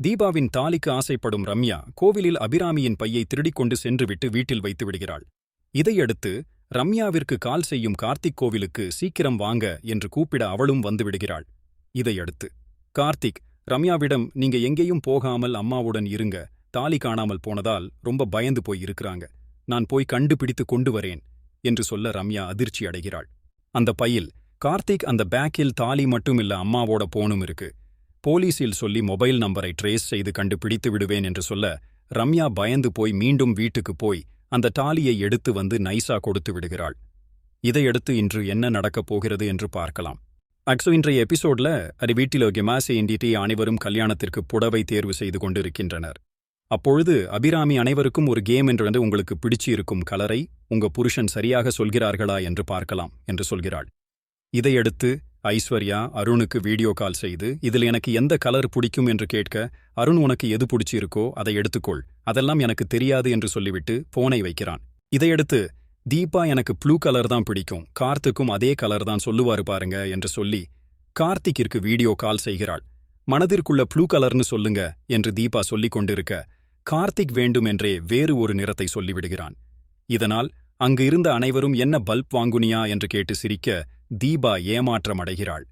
தீபாவின் தாலிக்கு ஆசைப்படும் ரம்யா கோவிலில் அபிராமியின் பையை திருடிக்கொண்டு சென்றுவிட்டு வீட்டில் வைத்து விடுகிறாள். இதையடுத்து ரம்யாவிற்கு கால் செய்யும் கார்த்திக் கோவிலுக்கு சீக்கிரம் வாங்க என்று கூப்பிட அவளும் வந்து விடுகிறாள். இதையடுத்து கார்த்திக் ரம்யாவிடம் நீங்க எங்கேயும் போகாமல் அம்மாவுடன் இருங்க தாலி காணாமல் போனதால் ரொம்ப பயந்து போய் இருக்கிறாங்க. நான் போய் கண்டுபிடித்து கொண்டு வரேன் என்று சொல்ல ரம்யா அதிர்ச்சி அடைகிறாள். அந்த பையில் கார்த்திக் அந்த பேக்கில் தாலி மட்டும் இல்ல அம்மாவோட போனும் இருக்கு. போலீஸில் சொல்லி மொபைல் நம்பரை ட்ரேஸ் செய்து கண்டுபிடித்து விடுவேன் என்று சொல்ல ரம்யா பயந்து போய் மீண்டும் வீட்டுக்கு போய் அந்த டாலியை எடுத்து வந்து நைசா கொடுத்து விடுகிறாள். இதையடுத்து இன்று என்ன நடக்கப் போகிறது என்று பார்க்கலாம். அக்ஸோ இன்றைய எபிசோட்ல அது வீட்டிலோ கெமாசி இண்டிட்டி அனைவரும் கல்யாணத்திற்கு புடவை தேர்வு செய்து கொண்டிருக்கின்றனர். அப்பொழுது அபிராமி அனைவருக்கும் ஒரு கேம் என்று வந்து உங்களுக்கு பிடிச்சு இருக்கும் கலரை உங்க புருஷன் சரியாக சொல்கிறார்களா என்று பார்க்கலாம் என்று சொல்கிறாள். இதையடுத்து ஐஸ்வர்யா அருணுக்கு வீடியோ கால் செய்து இதில் எனக்கு எந்த கலர் பிடிக்கும்? என்று கேட்க அருண் உனக்கு எது பிடிச்சிருக்கோ அதை எடுத்துக்கொள். அதெல்லாம் எனக்கு தெரியாது என்று சொல்லிவிட்டு போனை வைக்கிறான். இதையடுத்து தீபா எனக்கு ப்ளூ கலர் தான் பிடிக்கும். கார்த்திக்கும் அதே கலர் தான் சொல்லுவாரு பாருங்க என்று சொல்லி கார்த்திக்கிற்கு வீடியோ கால் செய்கிறாள். மனதிற்குள்ள ப்ளூ கலர்னு சொல்லுங்க என்று தீபா சொல்லிக் கொண்டிருக்க கார்த்திக் வேண்டுமென்றே வேறு ஒரு நிறத்தை சொல்லிவிடுகிறான். இதனால் அங்கு இருந்த அனைவரும் என்ன பல்ப் வாங்குனியா? என்று கேட்டு சிரிக்க தீபா ஏமாற்றமடைகிறாள்.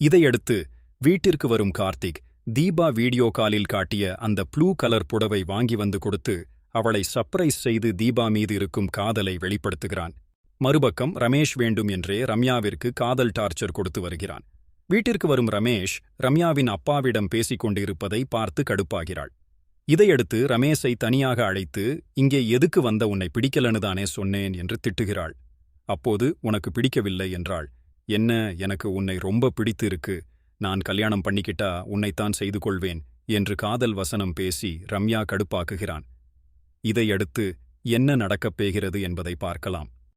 இதையடுத்து வீட்டிற்கு வரும் கார்த்திக் தீபா வீடியோ காலில் காட்டிய அந்த ப்ளூ கலர் புடவை வாங்கி வந்து கொடுத்து அவளை சர்ப்ரைஸ் செய்து தீபா மீது இருக்கும் காதலை வெளிப்படுத்துகிறான். மறுபக்கம் ரமேஷ் வேண்டும் என்றே ரம்யாவிற்கு காதல் டார்ச்சர் கொடுத்து வருகிறான். வீட்டிற்கு வரும் ரமேஷ் ரம்யாவின் அப்பாவிடம் பேசிக் கொண்டிருப்பதை பார்த்து கடுப்பாகிறாள். இதையடுத்து ரமேஷை தனியாக அழைத்து இங்கே எதுக்கு வந்த உன்னை பிடிக்கலனுதானே சொன்னேன் என்று திட்டுகிறாள். அப்போது உனக்கு பிடிக்கவில்லை என்றாள். என்ன எனக்கு உன்னை ரொம்ப பிடித்து இருக்கு நான் கல்யாணம் பண்ணிக்கிட்டா உன்னைத்தான் செய்து கொள்வேன் என்று காதல் வசனம் பேசி ரம்யா கடுப்பாக்குகிறான். இதையடுத்து என்ன நடக்கப் போகிறது என்பதை பார்க்கலாம்.